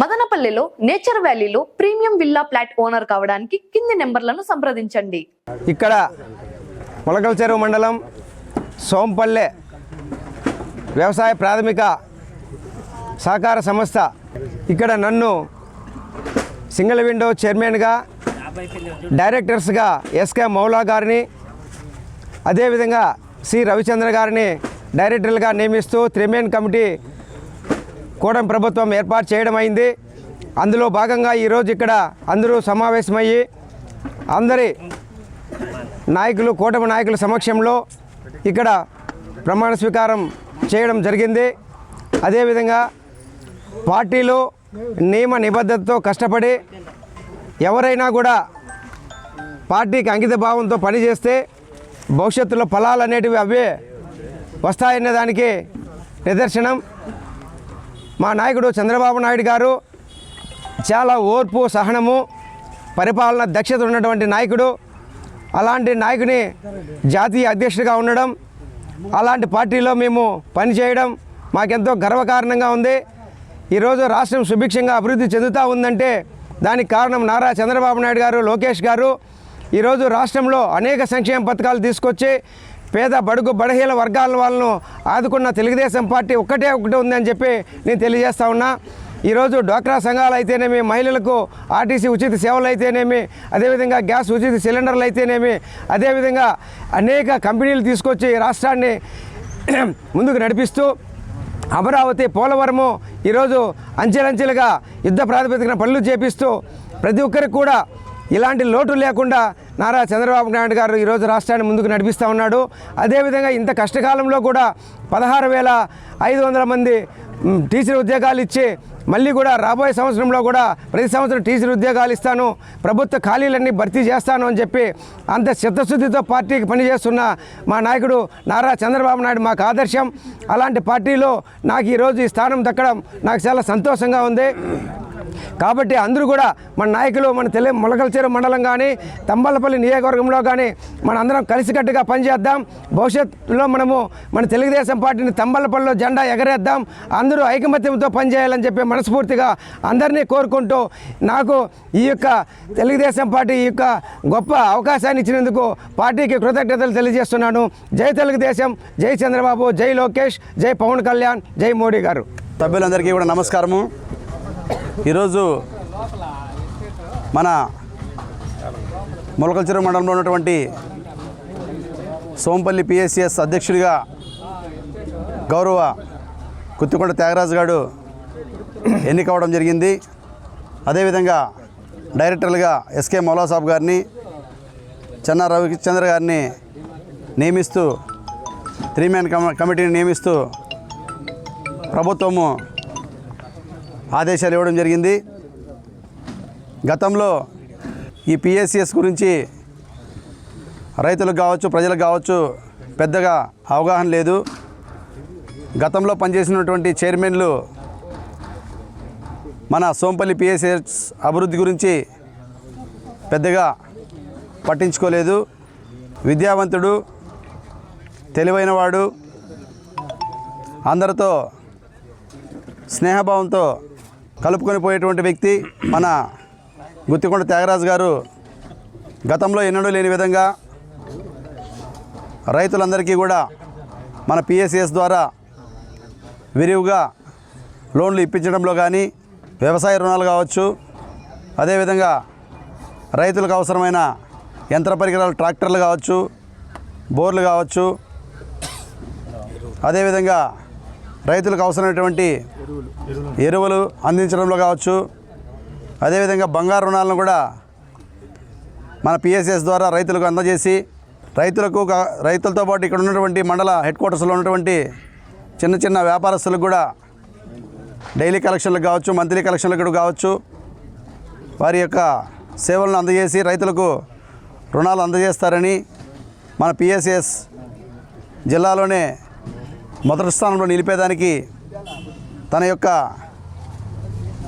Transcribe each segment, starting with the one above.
మదనపల్లెలో nature వ్యాలీలో premium villa flat owner కావడానికి కింది నెంబర్లను సంప్రదించండి. ఇక్కడ మొలకల చెరువు మండలం సోంపల్లె వ్యవసాయ ప్రాథమిక సహకార సంస్థ. ఇక్కడ నన్ను సింగిల్ విండో చైర్మన్గా డైరెక్టర్స్గా ఎస్కే మౌలా గారిని అదేవిధంగా సి రవిచంద్ర గారిని డైరెక్టర్లుగా నియమిస్తూ త్రిమేన్ కమిటీ కూటమి ప్రభుత్వం ఏర్పాటు చేయడం అయింది. అందులో భాగంగా ఈరోజు ఇక్కడ అందరూ సమావేశమయ్యి అందరి నాయకులు కూటమి నాయకుల సమక్షంలో ఇక్కడ ప్రమాణ స్వీకారం చేయడం జరిగింది. అదేవిధంగా పార్టీలో నియమ నిబద్ధతతో కష్టపడి ఎవరైనా కూడా పార్టీకి అంకిత భావంతో పనిచేస్తే భవిష్యత్తులో ఫలాలు అనేటివి అవే వస్తాయనే దానికి నిదర్శనం. మా నాయకుడు చంద్రబాబు నాయుడు గారు చాలా ఓర్పు సహనము పరిపాలన దక్షత ఉన్నటువంటి నాయకుడు. అలాంటి నాయకుని జాతీయ అధ్యక్షుడిగా ఉండడం అలాంటి పార్టీలో మేము పనిచేయడం మాకెంతో గర్వకారణంగా ఉంది. ఈరోజు రాష్ట్రం సుభిక్షంగా అభివృద్ధి చెందుతూ ఉందంటే దానికి కారణం నారా చంద్రబాబు నాయుడు గారు లోకేష్ గారు. ఈరోజు రాష్ట్రంలో అనేక సంక్షేమ పథకాలు తీసుకొచ్చి పేద బడుగు బడహీన వర్గాల వాళ్ళను ఆదుకున్న తెలుగుదేశం పార్టీ ఒక్కటే ఒకటి ఉందని చెప్పి నేను తెలియజేస్తా ఉన్నా. ఈరోజు డ్వాక్రా సంఘాలు అయితేనేమి మహిళలకు ఆర్టీసీ ఉచిత సేవలు అయితేనేమి అదేవిధంగా గ్యాస్ ఉచిత సిలిండర్లు అయితేనేమి అదేవిధంగా అనేక కంపెనీలు తీసుకొచ్చి రాష్ట్రాన్ని ముందుకు నడిపిస్తూ అమరావతి పోలవరము ఈరోజు అంచెలంచెలుగా యుద్ధ ప్రాతిపదికన పనులు చేపిస్తూ ప్రతి ఒక్కరికి కూడా ఇలాంటి లోటు లేకుండా నారా చంద్రబాబు నాయుడు గారు ఈరోజు రాష్ట్రాన్ని ముందుకు నడిపిస్తూ ఉన్నాడు. అదేవిధంగా ఇంత కష్టకాలంలో కూడా పదహారు వేల ఐదు వందల మంది టీచర్ ఉద్యోగాలు ఇచ్చి మళ్ళీ కూడా రాబోయే సంవత్సరంలో కూడా ప్రతి సంవత్సరం టీచర్ ఉద్యోగాలు ఇస్తాను ప్రభుత్వ ఖాళీలన్నీ భర్తీ చేస్తాను అని చెప్పి అంత చిత్తశుద్ధితో పార్టీకి పనిచేస్తున్న మా నాయకుడు నారా చంద్రబాబు నాయుడు మాకు ఆదర్శం. అలాంటి పార్టీలో నాకు ఈరోజు ఈ స్థానం దక్కడం నాకు చాలా సంతోషంగా ఉంది. కాబట్టి అందరూ కూడా మన నాయకులు మన తెలి మొలకల్చేరు మండలం కానీ తంబలపల్లి నియోజకవర్గంలో కానీ మన అందరం కలిసికట్టుగా పనిచేద్దాం. భవిష్యత్తులో మనము మన తెలుగుదేశం పార్టీని తంబలపల్లిలో జెండా ఎగరేద్దాం. అందరూ ఐకమత్యంతో పనిచేయాలని చెప్పి మనస్ఫూర్తిగా అందరినీ కోరుకుంటూ నాకు ఈ యొక్క తెలుగుదేశం పార్టీ ఈ యొక్క గొప్ప అవకాశాన్ని ఇచ్చినందుకు పార్టీకి కృతజ్ఞతలు తెలియజేస్తున్నాను. జై తెలుగుదేశం జై చంద్రబాబు జై లోకేష్ జై పవన్ కళ్యాణ్ జై మోడీ గారు. సభ్యులందరికీ కూడా నమస్కారము. ఈరోజు మన మొలకల్చెరు మండలంలో ఉన్నటువంటి సోంపల్లి పిఎస్సిఎస్ అధ్యక్షుడిగా గౌరవ కుత్తికొండ త్యాగరాజు గారు ఎన్నికవడం జరిగింది. అదేవిధంగా డైరెక్టర్లుగా ఎస్కే మౌలాసాబ్ గారిని చెన్నా రవిచంద్ర గారిని నియమిస్తూ త్రీ మ్యాన్ కమ కమిటీని నియమిస్తూ ప్రభుత్వము ఆదేశాలు ఇవ్వడం జరిగింది. గతంలో ఈ పిఎస్సిఎస్ గురించి రైతులకు కావచ్చు ప్రజలకు కావచ్చు పెద్దగా అవగాహన లేదు. గతంలో పనిచేసినటువంటి చైర్మన్లు మన సోంపల్లి పిఎస్సిఎస్ అభివృద్ధి గురించి పెద్దగా పట్టించుకోలేదు. విద్యావంతుడు తెలివైనవాడు అందరితో స్నేహభావంతో కలుపుకొని పోయేటువంటి వ్యక్తి మన గుత్తికొండ త్యాగరాజు గారు గతంలో ఎన్నడూ లేని విధంగా రైతులందరికీ కూడా మన పిఎస్ఎస్ ద్వారా విరివిగా లోన్లు ఇప్పించడంలో కానీ వ్యవసాయ రుణాలు కావచ్చు అదేవిధంగా రైతులకు అవసరమైన యంత్ర పరికరాలు ట్రాక్టర్లు కావచ్చు బోర్లు కావచ్చు అదేవిధంగా రైతులకు అవసరమైనటువంటి ఎరువులు అందించడంలో కావచ్చు అదేవిధంగా బంగారు రుణాలను కూడా మన పిఎస్ఎస్ ద్వారా రైతులకు అందజేసి రైతులకు రైతులతో పాటు ఇక్కడ ఉన్నటువంటి మండల హెడ్ క్వార్టర్స్లో ఉన్నటువంటి చిన్న చిన్న వ్యాపారస్తులకు కూడా డైలీ కలెక్షన్లకు కావచ్చు మంత్లీ కలెక్షన్లకు కూడా కావచ్చు వారి యొక్క సేవలను అందజేసి రైతులకు రుణాలు అందజేస్తారని మన పిఎస్ఎస్ జిల్లాలోనే మొదటి స్థానంలో నిలిపేదానికి తన యొక్క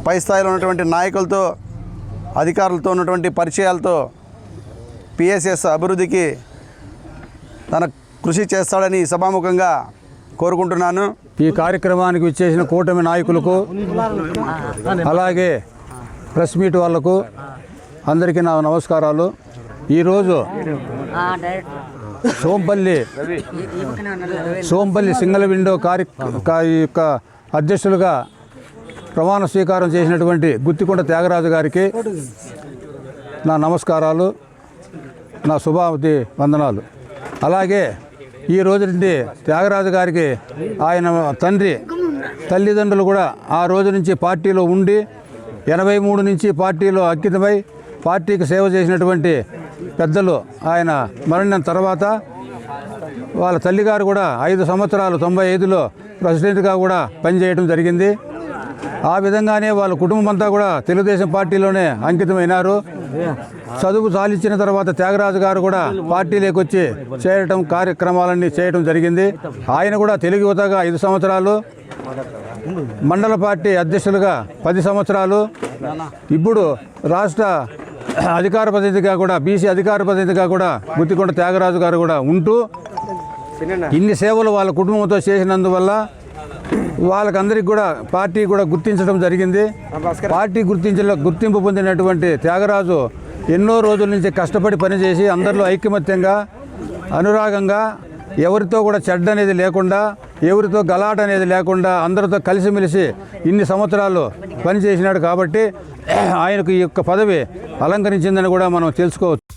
పై స్థాయిలో ఉన్నటువంటి నాయకులతో అధికారులతో ఉన్నటువంటి పరిచయాలతో పిఎస్ఎస్ అభివృద్ధికి తన కృషి చేస్తాడని సభాముఖంగా కోరుకుంటున్నాను. ఈ కార్యక్రమానికి విచ్చేసిన కూటమి నాయకులకు అలాగే ప్రెస్ మీట్ వాళ్ళకు అందరికీ నా నమస్కారాలు. ఈరోజు సోంపల్లి. సోంపల్లి సింగల్ విండో కార్య యొక్క అధ్యక్షులుగా ప్రమాణ స్వీకారం చేసినటువంటి గుత్తికొండ త్యాగరాజు గారికి నా నమస్కారాలు నా శుభావతి వందనాలు. అలాగే ఈ రోజు నుండి త్యాగరాజు గారికి ఆయన తండ్రి తల్లిదండ్రులు కూడా ఆ రోజు నుంచి పార్టీలో ఉండి ఎనభై మూడు నుంచి పార్టీలో అంకితమై పార్టీకి సేవ చేసినటువంటి పెద్దలు ఆయన మరణిన తర్వాత వాళ్ళ తల్లిగారు కూడా ఐదు సంవత్సరాలు తొంభై ఐదులో ప్రెసిడెంట్గా కూడా పనిచేయడం జరిగింది. ఆ విధంగానే వాళ్ళ కుటుంబం అంతా కూడా తెలుగుదేశం పార్టీలోనే అంకితమైనారు. చదువు సాధించిన తర్వాత త్యాగరాజు గారు కూడా పార్టీలోకి వచ్చి చేరటం కార్యక్రమాలన్నీ చేయటం జరిగింది. ఆయన కూడా తెలుగు యువతగా ఐదు సంవత్సరాలు మండల పార్టీ అధ్యక్షులుగా పది సంవత్సరాలు. ఇప్పుడు రాష్ట్ర అధికార ప్రతినిధిగా కూడా బీసీ అధికార ప్రతినిధిగా కూడా గుత్తికొండ త్యాగరాజు గారు కూడా ఉంటూ ఇన్ని సేవలు వాళ్ళ కుటుంబంతో చేసినందువల్ల వాళ్ళకందరికీ కూడా పార్టీ కూడా గుర్తించడం జరిగింది. పార్టీ గుర్తించిన గుర్తింపు పొందినటువంటి త్యాగరాజు ఎన్నో రోజుల నుంచి కష్టపడి పనిచేసి అందరిలో ఐకమత్యంగా అనురాగంగా ఎవరితో కూడా చెడ్డ అనేది లేకుండా ఎవరితో గలాట అనేది లేకుండా అందరితో కలిసిమెలిసి ఇన్ని సంవత్సరాలు పనిచేసినాడు కాబట్టి ఆయనకు ఈ యొక్క పదవి అలంకరించిందని కూడా మనం తెలుసుకోవచ్చు.